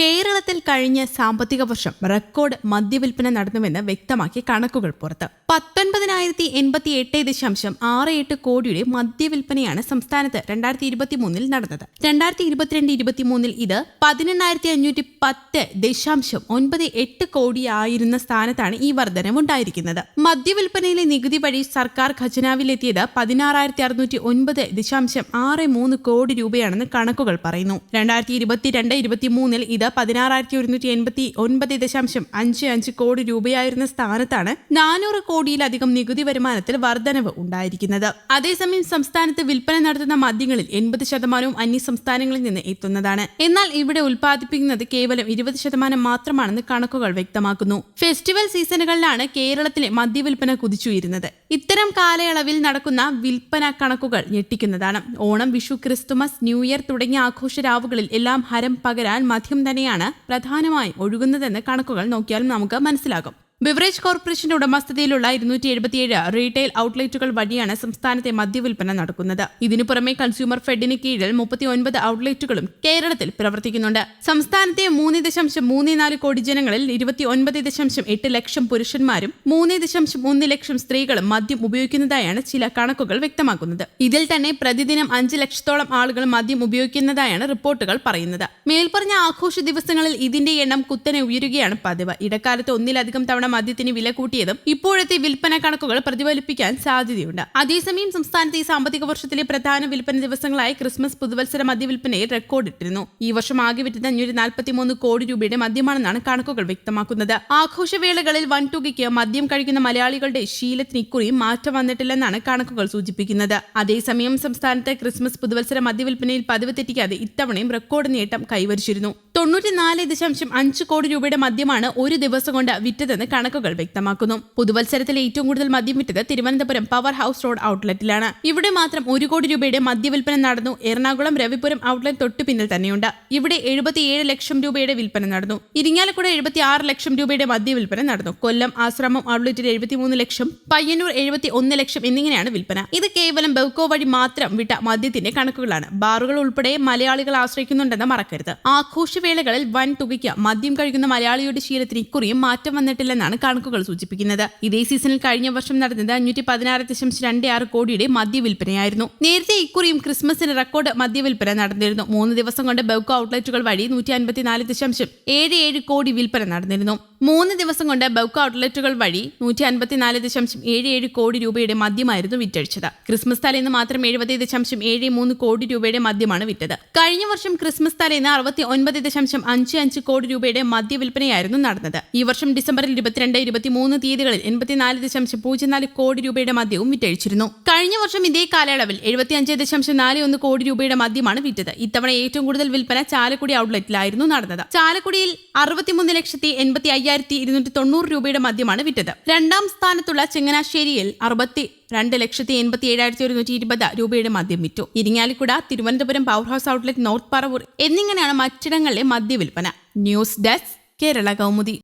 കേരള കേരളത്തിൽ കഴിഞ്ഞ സാമ്പത്തിക വർഷം റെക്കോർഡ് മദ്യവിൽപ്പന നടന്നുവെന്ന് വ്യക്തമാക്കി കണക്കുകൾ പുറത്ത്. പത്തൊൻപതിനായിരത്തി എൺപത്തി എട്ട് ദശാംശം ആറ് എട്ട് കോടിയുടെ മദ്യവിൽപ്പനയാണ് സംസ്ഥാനത്ത് രണ്ടായിരത്തി ഇരുപത്തി മൂന്നിൽ നടന്നത്. രണ്ടായിരത്തി ഇരുപത്തിരണ്ട് ഇരുപത്തി മൂന്നിൽ ഇത് പതിനെണ്ണായിരത്തി അഞ്ഞൂറ്റി പത്ത് ദശാംശം ഒൻപത് എട്ട് കോടിയായിരുന്ന സ്ഥാനത്താണ് ഈ വർധനവുണ്ടായിരിക്കുന്നത്. മദ്യവിൽപ്പനയിലെ നികുതി വഴി സർക്കാർ ഖജനാവിലെത്തിയത് പതിനാറായിരത്തി അറുന്നൂറ്റി ഒൻപത് ദശാംശം ആറ് മൂന്ന് കോടി രൂപയാണെന്ന് കണക്കുകൾ പറയുന്നു. രണ്ടായിരത്തി ഇരുപത്തിരണ്ട് ഇരുപത്തിമൂന്നിൽ ഇത് പതിനാറായിരത്തി ഒരുന്നൂറ്റി എൺപത്തി ഒൻപത് ദശാംശം അഞ്ച് അഞ്ച് കോടി രൂപയായിരുന്ന സ്ഥാനത്താണ് നാനൂറ് കോടിയിലധികം നികുതി വരുമാനത്തിൽ വർധനവ് ഉണ്ടായിരിക്കുന്നത്. അതേസമയം സംസ്ഥാനത്ത് വിൽപ്പന നടത്തുന്ന മദ്യങ്ങളിൽ എൺപത് ശതമാനവും അന്യ സംസ്ഥാനങ്ങളിൽ നിന്ന് എത്തുന്നതാണ്. എന്നാൽ ഇവിടെ ഉൽപ്പാദിപ്പിക്കുന്നത് കേവലം ഇരുപത് ശതമാനം മാത്രമാണെന്ന് കണക്കുകൾ വ്യക്തമാക്കുന്നു. ഫെസ്റ്റിവൽ സീസണുകളിലാണ് കേരളത്തിലെ മദ്യവിൽപ്പന കുതിച്ചുയരുന്നത്. ഇത്തരം കാലയളവിൽ നടക്കുന്ന വിൽപ്പന കണക്കുകൾ ഞെട്ടിക്കുന്നതാണ്. Onam Vishu Christmas new year തുടങ്ങിയ ആഘോഷരാവുകളിൽ എല്ലാം ഹരം പകരാൻ മദ്യം തന്നെയാണ് പ്രധാനമായും ഒഴുകുന്നതെന്ന് കണക്കുകൾ നോക്കിയാൽ നമുക്ക് മനസ്സിലാകും. ബിവറേജ് കോർപ്പറേഷന്റെ ഉടമസ്ഥതയിലുള്ള ഇരുന്നൂറ്റി എഴുപത്തിയേഴ് റീറ്റെയിൽ ഔട്ട്ലെറ്റുകൾ വഴിയാണ് സംസ്ഥാനത്തെ മദ്യവിൽപ്പന നടക്കുന്നത്. ഇതിനു പുറമെ കൺസ്യൂമർ ഫെഡിന് കീഴിൽ മുപ്പത്തി ഒൻപത് ഔട്ട്ലെറ്റുകളും കേരളത്തിൽ പ്രവർത്തിക്കുന്നുണ്ട്. സംസ്ഥാനത്തെ മൂന്ന് ദശാംശം മൂന്ന് നാല് കോടി ജനങ്ങളിൽ ഇരുപത്തി ഒൻപത് ദശാംശം എട്ട് ലക്ഷം പുരുഷന്മാരും മൂന്ന് ദശാംശം ഒന്ന് ലക്ഷം സ്ത്രീകളും മദ്യം ഉപയോഗിക്കുന്നതായാണ് ചില കണക്കുകൾ വ്യക്തമാക്കുന്നത്. ഇതിൽ തന്നെ പ്രതിദിനം അഞ്ച് ലക്ഷത്തോളം ആളുകൾ മദ്യം ഉപയോഗിക്കുന്നതായാണ് റിപ്പോർട്ടുകൾ പറയുന്നത്. മേൽപ്പറഞ്ഞ ആഘോഷ ദിവസങ്ങളിൽ ഇതിന്റെ എണ്ണം കുത്തനെ ഉയരുകയാണ് പതിവ്. ഇടക്കാലത്ത് ഒന്നിലധികം തവണ മദ്യത്തിന് വില കൂട്ടിയതും ഇപ്പോഴത്തെ വിൽപ്പന കണക്കുകൾ പ്രതിഫലിപ്പിക്കാൻ സാധ്യതയുണ്ട്. അതേസമയം സംസ്ഥാനത്ത് ഈ സാമ്പത്തിക വർഷത്തിലെ പ്രധാന വിൽപ്പന ദിവസങ്ങളായ ക്രിസ്മസ് പുതുവത്സര മദ്യവിൽപ്പനയിൽ റെക്കോർഡിട്ടിരുന്നു. ഈ വർഷം ആകെ വിറ്റത് അഞ്ഞൂറ്റി നാൽപ്പത്തിമൂന്ന് കോടി രൂപയുടെ മദ്യമാണെന്നാണ് കണക്കുകൾ വ്യക്തമാക്കുന്നത്. ആഘോഷവേളകളിൽ വൻതുകയ്ക്ക് മദ്യം കഴിക്കുന്ന മലയാളികളുടെ ശീലത്തിന് ഇക്കുറി മാറ്റം വന്നിട്ടില്ലെന്നാണ് കണക്കുകൾ സൂചിപ്പിക്കുന്നത്. അതേസമയം സംസ്ഥാനത്തെ ക്രിസ്മസ് പുതുവത്സര മദ്യവിൽപ്പനയിൽ പതിവ് തെറ്റിക്കാതെ ഇത്തവണയും റെക്കോർഡ് നേട്ടം കൈവരിച്ചിരുന്നു. തൊണ്ണൂറ്റിനാല് ദശാംശം അഞ്ച് കോടി രൂപയുടെ മദ്യമാണ് ഒരു ദിവസം കൊണ്ട് വിറ്റതെന്ന് കണക്കുകൾ വ്യക്തമാക്കുന്നു. പുതുവത്സരത്തിൽ ഏറ്റവും കൂടുതൽ മദ്യം വിറ്റത് തിരുവനന്തപുരം പവർ ഹൗസ് റോഡ് ഔട്ട്ലെറ്റിലാണ്. ഇവിടെ മാത്രം ഒരു കോടി രൂപയുടെ മദ്യവിൽപ്പന നടന്നു. എറണാകുളം രവിപുരം ഔട്ട്ലെറ്റ് തൊട്ടു പിന്നിൽ തന്നെയുണ്ട്. ഇവിടെ എഴുപത്തിയേഴ് ലക്ഷം രൂപയുടെ വിൽപ്പന നടന്നു. ഇരിങ്ങാലക്കുട എഴുപത്തി ആറ് ലക്ഷം രൂപയുടെ മദ്യവിൽപ്പന നടന്നു. കൊല്ലം ആശ്രമം ഔട്ട്ലെറ്റിൽ എഴുപത്തിമൂന്ന് ലക്ഷം പയ്യന്നൂർ എഴുപത്തി ഒന്ന് ലക്ഷം എന്നിങ്ങനെയാണ് വിൽപ്പന. ഇത് കേവലം ബെവ്കോ വഴി മാത്രം വിട്ട മദ്യത്തിന്റെ കണക്കുകളാണ്. ബാറുകൾ ഉൾപ്പെടെ മലയാളികൾ ആശ്രയിക്കുന്നുണ്ടെന്ന് മറക്കരുത്. ആഘോഷവേളകളിൽ വൻ തുകയ്ക്ക് മദ്യം കഴിക്കുന്ന മലയാളിയുടെ ശീലത്തിന് ഇക്കുറിയും മാറ്റം വന്നിട്ടില്ലെന്നാണ് കണക്കുകൾ സൂചിപ്പിക്കുന്നത്. ഇതേ സീസണിൽ കഴിഞ്ഞ വർഷം നടന്നത് അഞ്ഞൂറ്റി പതിനാറ് ദശാംശം രണ്ട് ആറ് കോടിയുടെ മദ്യവിൽപ്പനയായിരുന്നു നേരത്തെ ഇക്കുറിയും ക്രിസ്മസിന് റെക്കോർഡ് മദ്യവിൽപ്പന നടന്നിരുന്നു. മൂന്ന് ദിവസം കൊണ്ട് ബെവ്കോ ഔട്ട്ലെറ്റുകൾ വഴി നൂറ്റി അൻപത്തിനാല് ദശാംശം ഏഴ് ഏഴ് കോടി വിൽപ്പന നടന്നിരുന്നു. മൂന്ന് ദിവസം കൊണ്ട് ബൗക്ക് ഔട്ട്ലെറ്റുകൾ വഴി നൂറ്റി അൻപത്തിനാല് ദശാംശം ഏഴ് ഏഴ് കോടി രൂപയുടെ മദ്യമായിരുന്നു വിറ്റഴിച്ചത്. ക്രിസ്മസ് തലേന്ന് മാത്രം എഴുപത് ദശാംശം ഏഴ് മൂന്ന് കോടി രൂപയുടെ മദ്യമാണ് വിറ്റത്. കഴിഞ്ഞ വർഷം ക്രിസ്മസ് തലേന്ന് അറുപത്തി ഒൻപത് ദശാംശം അഞ്ച് അഞ്ച് കോടി രൂപയുടെ മദ്യവിൽപ്പനയായിരുന്നു നടന്നത്. ഈ വർഷം ഡിസംബറിൽ ഇരുപത്തിരണ്ട് ഇരുപത്തിമൂന്ന് തീയതികളിൽ എൺപത്തിനാല് ദശാംശം പൂജ്യം നാല് കോടി രൂപയുടെ മദ്യവും വിറ്റഴിച്ചിരുന്നു. കഴിഞ്ഞ വർഷം ഇതേ കാലയളവിൽ എഴുപത്തിയഞ്ച് ദശാംശം നാല് ഒന്ന് കോടി രൂപയുടെ മദ്യമാണ് വിറ്റത്. ഇത്തവണ ഏറ്റവും കൂടുതൽ വിൽപ്പന ചാലക്കുടി ഔട്ട്ലെറ്റിലായിരുന്നു നടന്നത്. ചാലക്കുടിയിൽ അറുപത്തിമൂന്ന് ലക്ഷത്തി എൺപത്തി അയ്യായിരത്തി ഇരുന്നൂറ്റി തൊണ്ണൂറ് രൂപയുടെ മദ്യമാണ് വിറ്റത്. രണ്ടാം സ്ഥാനത്തുള്ള ചങ്ങനാശ്ശേരിയിൽ അറുപത്തി രണ്ട് ലക്ഷത്തി എൺപത്തി ഏഴായിരത്തി ഒരുന്നൂറ്റി ഇരുപത് രൂപയുടെ മദ്യം വിറ്റു. Irinjalakuda Thiruvananthapuram power house outlet north Paravur എന്നിങ്ങനെയാണ് മറ്റിടങ്ങളിലെ മദ്യവിൽപ്പന. News desk Kerala Kaumudi.